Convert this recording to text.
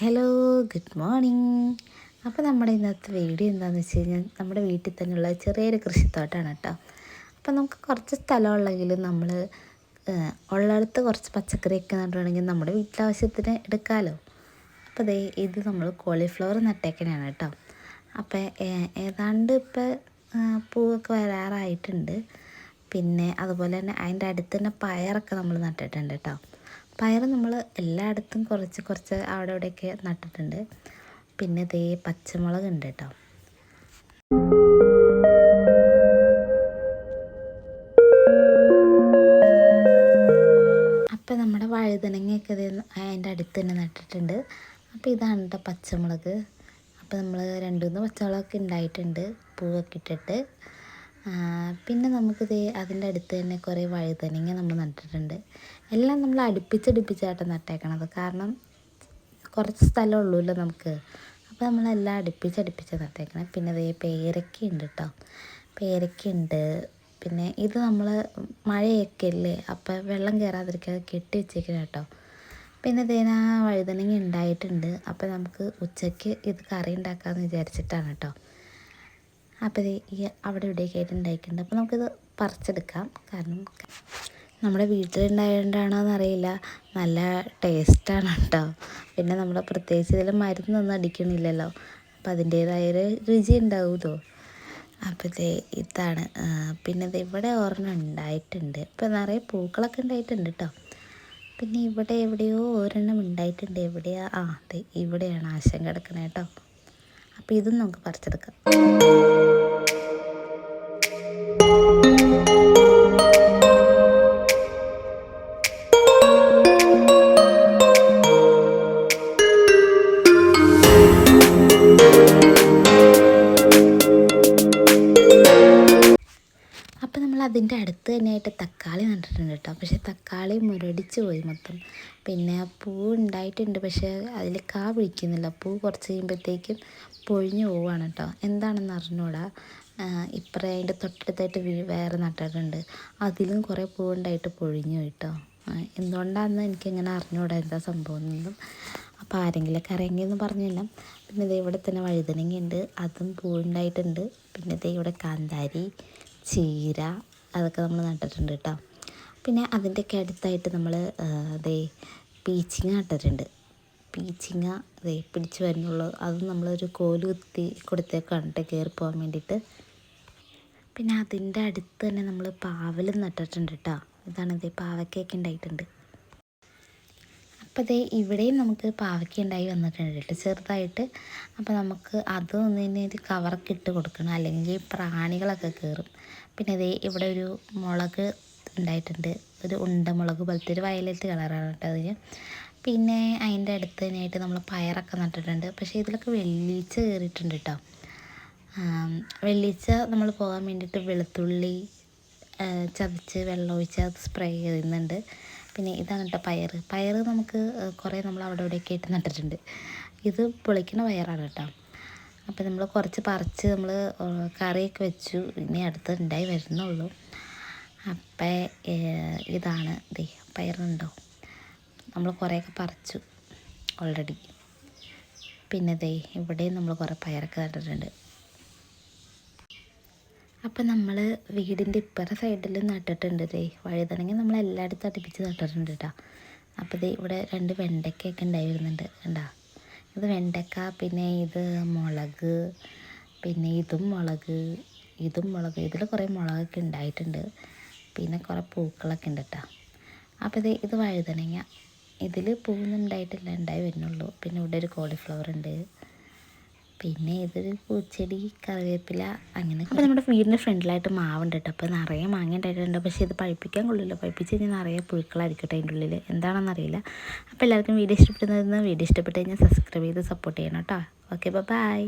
Hello good morning അപ്പോൾ നമ്മുടെ ഇന്നത്തെ വീഡിയോ എന്താണെന്ന് വെച്ച് കഴിഞ്ഞാൽ നമ്മുടെ വീട്ടിൽ തന്നെയുള്ള ചെറിയൊരു കൃഷിത്തോട്ടമാണ് കേട്ടോ അപ്പോൾ നമുക്ക് കുറച്ച് സ്ഥലമുള്ളെങ്കിലും നമ്മൾ ഉള്ളിടത്ത് കുറച്ച് പച്ചക്കറിയൊക്കെ നട്ടുണ്ടെങ്കിൽ നമ്മുടെ വീട്ടിലാവശ്യത്തിന് എടുക്കാമല്ലോ അപ്പോൾ ദേ ഇത് നമ്മൾ കോളിഫ്ലവർ നട്ടേക്കണയാണ് കേട്ടോ അപ്പോൾ ഏതാണ്ട് ഇപ്പോൾ പൂവൊക്കെ വരാറായിട്ടുണ്ട്. പിന്നെ അതുപോലെ തന്നെ അതിന്റെ അടുത്ത് തന്നെ പയറൊക്കെ നമ്മൾ നട്ടിട്ടുണ്ട് കേട്ടോ പയർ നമ്മൾ എല്ലായിടത്തും കുറച്ച് കുറച്ച് അവിടെ ഇവിടെയൊക്കെ നട്ടിട്ടുണ്ട്. പിന്നെ ഇതേ പച്ചമുളക് ഉണ്ട് കേട്ടോ. അപ്പം നമ്മുടെ വഴുതനങ്ങയൊക്കെ അതിന്റെ അടുത്ത് തന്നെ നട്ടിട്ടുണ്ട്. അപ്പോൾ ഇതാണ് കേട്ടോ പച്ചമുളക്. അപ്പോൾ നമ്മൾ രണ്ട് മൂന്ന് പച്ചമുളകൊക്കെ ഉണ്ടായിട്ടുണ്ട്. പൂവൊക്കെ ഇട്ടിട്ട്. പിന്നെ നമുക്ക് നമുക്കിത് അതിന്റെ അടുത്ത് തന്നെ കുറേ വഴുതനങ്ങ നമ്മൾ നട്ടിട്ടുണ്ട്. എല്ലാം നമ്മൾ അടുപ്പിച്ചടുപ്പിച്ചായിട്ട് നട്ടേക്കണത്. കാരണം കുറച്ച് സ്ഥലം ഉള്ളൂല്ലോ നമുക്ക്. അപ്പോൾ നമ്മളെല്ലാം അടുപ്പിച്ചടുപ്പിച്ച് നട്ടേക്കണം. പിന്നെ അതേ പേരക്കയുണ്ട് കേട്ടോ പേരക്കയുണ്ട്. പിന്നെ ഇത് നമ്മൾ മഴയൊക്കെ അല്ലേ? അപ്പോൾ വെള്ളം കയറാതിരിക്കാതെ കെട്ടി വെച്ചേക്കണം കേട്ടോ പിന്നെ ഇതേനാ വഴുതനങ്ങ ഉണ്ടായിട്ടുണ്ട്. അപ്പോൾ നമുക്ക് ഉച്ചയ്ക്ക് ഇത് കറി ഉണ്ടാക്കാമെന്ന് വിചാരിച്ചിട്ടാണ് കേട്ടോ അപ്പോൾ ഈ അവിടെ ഇവിടെയൊക്കെ ആയിട്ട് ഉണ്ടായിട്ടുണ്ട്. അപ്പോൾ നമുക്കിത് പറിച്ചെടുക്കാം. കാരണം നമ്മുടെ വീട്ടിലുണ്ടായതുകൊണ്ടാണോന്ന് എന്നറിയില്ല നല്ല ടേസ്റ്റാണ് കേട്ടോ. പിന്നെ നമ്മൾ പ്രത്യേകിച്ച് ഇതിൽ മരുന്നൊന്നും അടിക്കണില്ലല്ലോ. അപ്പോൾ അതിന്റേതായൊരു രുചി ഉണ്ടാവുമല്ലോ അപ്പോൾ ഇത് ഇതാണ്. പിന്നെ ഇത് ഇവിടെ ഒരെണ്ണം ഉണ്ടായിട്ടുണ്ട്. ഇപ്പോൾ നിറയെ പൂക്കളൊക്കെ ഉണ്ടായിട്ടുണ്ട് കേട്ടോ പിന്നെ ഇവിടെ എവിടെയോ ഒരെണ്ണം ഉണ്ടായിട്ടുണ്ട്. എവിടെയാ? ആ അതെ ഇവിടെയാണ് ആശം കിടക്കണേ കേട്ടോ അപ്പോൾ ഇതും നമുക്ക് പറിച്ചെടുക്കാം. നമ്മൾ അടുത്ത് തന്നെയായിട്ട് തക്കാളി നട്ടിട്ടുണ്ട് കേട്ടോ. പക്ഷേ തക്കാളി മുരടിച്ച് പോയി മൊത്തം. പിന്നെ പൂ ഉണ്ടായിട്ടുണ്ട് പക്ഷേ അതിൽ കാ പിടിക്കുന്നില്ല. പൂ കുറച്ച് കഴിയുമ്പോഴത്തേക്കും പൊഴിഞ്ഞു പോവുകയാണ് കേട്ടോ. എന്താണെന്ന് അറിഞ്ഞൂടാ ഇപ്പറേ അതിന്റെ തൊട്ടടുത്തായിട്ട് വേറെ നട്ടിട്ടുണ്ട്. അതിലും കുറേ പൂവുണ്ടായിട്ട് പൊഴിഞ്ഞു കേട്ടോ. എന്തുകൊണ്ടാണെന്ന് എനിക്കിങ്ങനെ അറിഞ്ഞൂടാ എന്താ സംഭവം എന്നും. അപ്പോൾ ആരെങ്കിലുമൊക്കെ അറിയെങ്കിന്ന് പറഞ്ഞില്ല പിന്നെ ഇതേ ഇവിടെ തന്നെ വഴുതനങ്ങയുണ്ട് അതും പൂവുണ്ടായിട്ടുണ്ട് പിന്നെ ഇതേ ഇവിടെ കാന്താരി ചീര അതൊക്കെ നമ്മൾ നട്ടിട്ടുണ്ട് കേട്ടോ. പിന്നെ അതിന്റെയൊക്കെ അടുത്തായിട്ട് നമ്മൾ അതേ പീച്ചിങ്ങ നട്ടിട്ടുണ്ട്. പീച്ചിങ്ങ അതേ പിടിച്ച് വരുന്നുള്ളൂ. അത് നമ്മളൊരു കോൽ കുത്തി കൊടുത്തേക്കാണ് കേട്ടോ കയറി പോകാൻ വേണ്ടിയിട്ട്. പിന്നെ അതിന്റെ അടുത്ത് തന്നെ നമ്മൾ പാവലും നട്ടിട്ടുണ്ട് കേട്ടോ. ഇതാണ് ഇതേ പാവയ്ക്കൊക്കെ ഉണ്ടായിട്ടുണ്ട്. അപ്പോൾ അതേ ഇവിടെയും നമുക്ക് പാവയ്ക്ക ഉണ്ടായി വന്നിട്ടുണ്ട് കേട്ടോ ചെറുതായിട്ട്. അപ്പോൾ നമുക്ക് അത് ഒന്നിന് ഒരു കവറൊക്കെ ഇട്ട് കൊടുക്കണം. അല്ലെങ്കിൽ പ്രാണികളൊക്കെ കയറും. പിന്നെ ഇതേ ഇവിടെ ഒരു മുളക് ഉണ്ടായിട്ടുണ്ട്. ഒരു ഉണ്ട മുളക് പോലത്തെ ഒരു വയലറ്റ് കളറാണ് കേട്ടോ അതിന് പിന്നെ അതിന്റെ അടുത്ത് തന്നെയായിട്ട് നമ്മൾ പയറൊക്കെ നട്ടിട്ടുണ്ട്. പക്ഷേ ഇതിലൊക്കെ വെള്ളീച്ച കയറിയിട്ടുണ്ട് കേട്ടോ. വെള്ളീച്ച നമ്മൾ പോകാൻ വേണ്ടിയിട്ട് വെളുത്തുള്ളി ചതച്ച് വെള്ളം ഒഴിച്ച് അത് സ്പ്രേ ചെയ്യുന്നുണ്ട്. പിന്നെ ഇതാണ് കേട്ടോ പയർ പയർ നമുക്ക് കുറേ നമ്മൾ അവിടെ ഇവിടെയൊക്കെ ആയിട്ട് നട്ടിട്ടുണ്ട്. ഇത് പൊളിക്കുന്ന പയറാണ് കേട്ടോ. അപ്പോൾ നമ്മൾ കുറച്ച് പറിച്ച് നമ്മൾ കറിയൊക്കെ വെച്ചു. ഇനി അടുത്ത് ഉണ്ടായി വരുന്നുള്ളൂ. അപ്പം ഇതാണ് ദേ പയറുണ്ടോ? നമ്മൾ കുറേയൊക്കെ പറിച്ചു ഓൾറെഡി പിന്നെ ദേ ഇവിടെയും നമ്മൾ കുറേ പയറൊക്കെ നട്ടിട്ടുണ്ട്. അപ്പം നമ്മൾ വീടിന്റെ ഇപ്പുറ സൈഡിൽ നട്ടിട്ടുണ്ട് ദേ വഴുതനങ്ങി നമ്മൾ എല്ലായിടത്തും അടുപ്പിച്ച് നട്ടിട്ടുണ്ട് കേട്ടോ അപ്പോൾ ദേ ഇവിടെ രണ്ട് വെണ്ടയ്ക്കൊക്കെ ഉണ്ടായി വരുന്നുണ്ട് കണ്ടാ? ഇത് വെണ്ടക്ക പിന്നെ ഇത് മുളക് പിന്നെ ഇതും മുളക് ഇതും മുളക് ഇതിൽ കുറേ മുളകൊക്കെ ഉണ്ടായിട്ടുണ്ട്. പിന്നെ കുറേ പൂക്കളൊക്കെ ഉണ്ട് കേട്ടോ അപ്പോൾ ഇത് ഇത് വഴുതനങ്ങ. ഇതിൽ പൂവൊന്നും ഉണ്ടായിട്ടില്ല ഉണ്ടായി വരുന്നുള്ളൂ. പിന്നെ ഇവിടെ ഒരു കോളിഫ്ലവർ ഉണ്ട്. പിന്നെ ഇതൊരു പൂച്ചെടി കറിവേപ്പില അങ്ങനെ അപ്പോൾ നമ്മുടെ വീടിന്റെ ഫ്രണ്ടിലായിട്ട് മാവുണ്ട് കേട്ടോ അപ്പോൾ നിറയെ മാങ്ങ ഉണ്ടായിട്ടുണ്ട് പക്ഷേ ഇത് പഴിപ്പിക്കാൻ കൊള്ളില്ല. പഴിപ്പിച്ച് കഴിഞ്ഞാൽ നിറയെ പുഴുക്കളായിരിക്കട്ടെ അതിന്റെ ഉള്ളിൽ എന്താണെന്നറിയില്ല അപ്പോൾ എല്ലാവർക്കും വീഡിയോ ഇഷ്ടപ്പെടുന്നതെന്ന് വീഡിയോ ഇഷ്ടപ്പെട്ട് കഴിഞ്ഞാൽ സബ്സ്ക്രൈബ് ചെയ്ത് സപ്പോർട്ട് ചെയ്യണം കേട്ടോ ഓക്കെ ബൈ